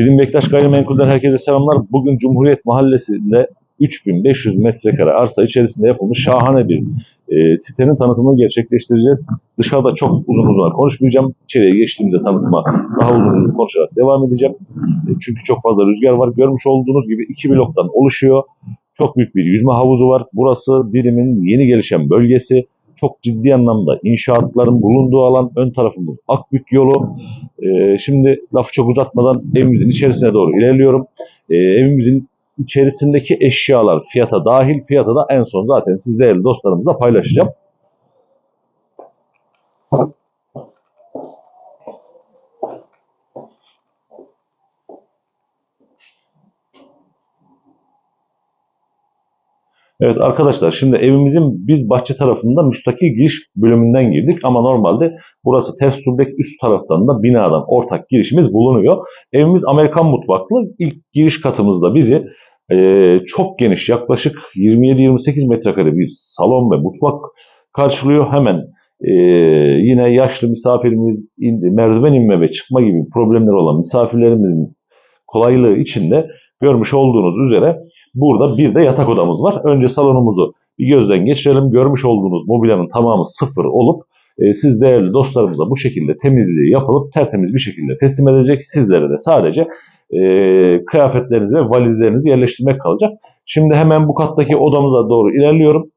Dilim Bektaş Gayrimenkul'den herkese selamlar. Bugün Cumhuriyet Mahallesi'nde 3500 metrekare arsa içerisinde yapılmış şahane bir e, sitenin tanıtımını gerçekleştireceğiz. Dışarıda çok uzun uzun konuşmayacağım. İçeriye geçtiğimizde tanıtıma daha uzun uzun konuşarak devam edeceğim. E, çünkü çok fazla rüzgar var. Görmüş olduğunuz gibi iki bloktan oluşuyor. Çok büyük bir yüzme havuzu var. Burası birimin yeni gelişen bölgesi. Çok ciddi anlamda inşaatların bulunduğu alan. Ön tarafımız Akbük yolu. Ee, şimdi lafı çok uzatmadan evimizin içerisine doğru ilerliyorum. Ee, evimizin içerisindeki eşyalar fiyata dahil. Fiyata da en son zaten siz değerli dostlarımızla paylaşacağım. Evet arkadaşlar şimdi evimizin biz bahçe tarafında müstakil giriş bölümünden girdik ama normalde burası ters dublek üst taraftan da binadan ortak girişimiz bulunuyor. Evimiz Amerikan mutfaklı. İlk giriş katımızda bizi e, çok geniş yaklaşık 27-28 metrekare bir salon ve mutfak karşılıyor. Hemen e, yine yaşlı misafirimiz merdiven inme ve çıkma gibi problemleri olan misafirlerimizin kolaylığı içinde görmüş olduğunuz üzere Burada bir de yatak odamız var. Önce salonumuzu bir gözden geçirelim. Görmüş olduğunuz mobilyanın tamamı sıfır olup e, siz değerli dostlarımıza bu şekilde temizliği yapılıp tertemiz bir şekilde teslim edilecek. Sizlere de sadece e, kıyafetlerinizi ve valizlerinizi yerleştirmek kalacak. Şimdi hemen bu kattaki odamıza doğru ilerliyorum.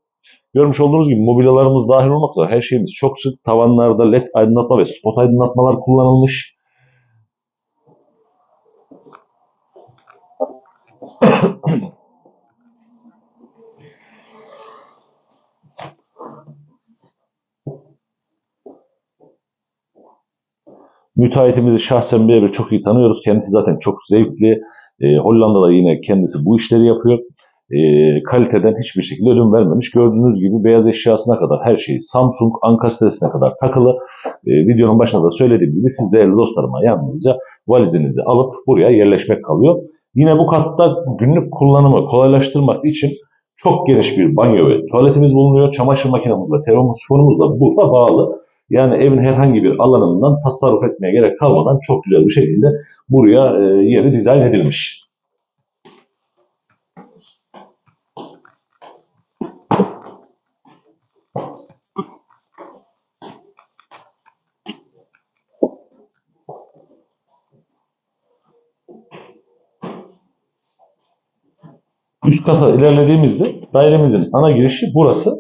Görmüş olduğunuz gibi mobilyalarımız dahil olmak üzere her şeyimiz çok sık. Tavanlarda led aydınlatma ve spot aydınlatmalar kullanılmış. Müteahhitimizi şahsen birebir çok iyi tanıyoruz. Kendisi zaten çok zevkli. E, Hollanda'da yine kendisi bu işleri yapıyor. E, kaliteden hiçbir şekilde ödün vermemiş. Gördüğünüz gibi beyaz eşyasına kadar her şey Samsung, Anka sitesine kadar takılı. E, videonun başında da söylediğim gibi siz değerli dostlarıma yalnızca valizinizi alıp buraya yerleşmek kalıyor. Yine bu katta günlük kullanımı kolaylaştırmak için çok geniş bir banyo ve tuvaletimiz bulunuyor. Çamaşır makinemiz ve termosifonumuz da burada bağlı. Yani evin herhangi bir alanından tasarruf etmeye gerek kalmadan çok güzel bir şekilde buraya e, yeri dizayn edilmiş. Üst kata ilerlediğimizde dairemizin ana girişi burası.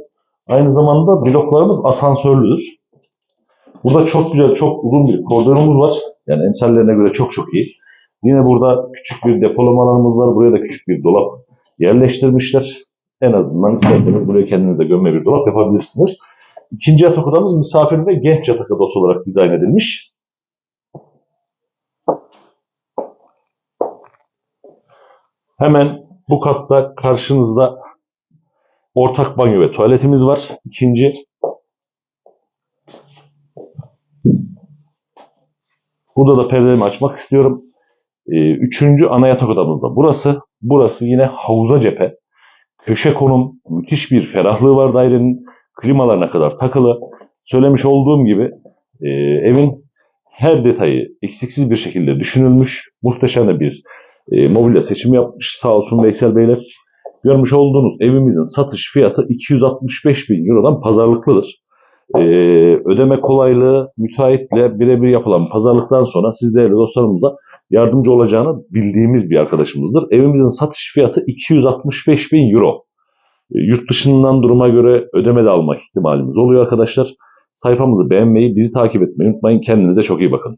Aynı zamanda bloklarımız asansörlüdür. Burada çok güzel, çok uzun bir koridorumuz var. Yani emsallerine göre çok çok iyi. Yine burada küçük bir depolama alanımız var. Buraya da küçük bir dolap yerleştirmişler. En azından isterseniz buraya kendinize gömme bir dolap yapabilirsiniz. İkinci yatak odamız misafir ve genç yatak odası olarak dizayn edilmiş. Hemen bu katta karşınızda ortak banyo ve tuvaletimiz var. İkinci Burada da perdelerimi açmak istiyorum. Ee, üçüncü ana yatak odamızda burası. Burası yine havuza cephe. Köşe konum, müthiş bir ferahlığı var dairenin. Klimalarına kadar takılı. Söylemiş olduğum gibi e, evin her detayı eksiksiz bir şekilde düşünülmüş. Muhteşem bir e, mobilya seçimi yapmış sağ olsun Veysel Beyler. Görmüş olduğunuz evimizin satış fiyatı 265 bin Euro'dan pazarlıklıdır e, ödeme kolaylığı müteahhitle birebir yapılan pazarlıktan sonra siz değerli dostlarımıza yardımcı olacağını bildiğimiz bir arkadaşımızdır. Evimizin satış fiyatı 265 bin euro. E, yurt dışından duruma göre ödeme de alma ihtimalimiz oluyor arkadaşlar. Sayfamızı beğenmeyi, bizi takip etmeyi unutmayın. Kendinize çok iyi bakın.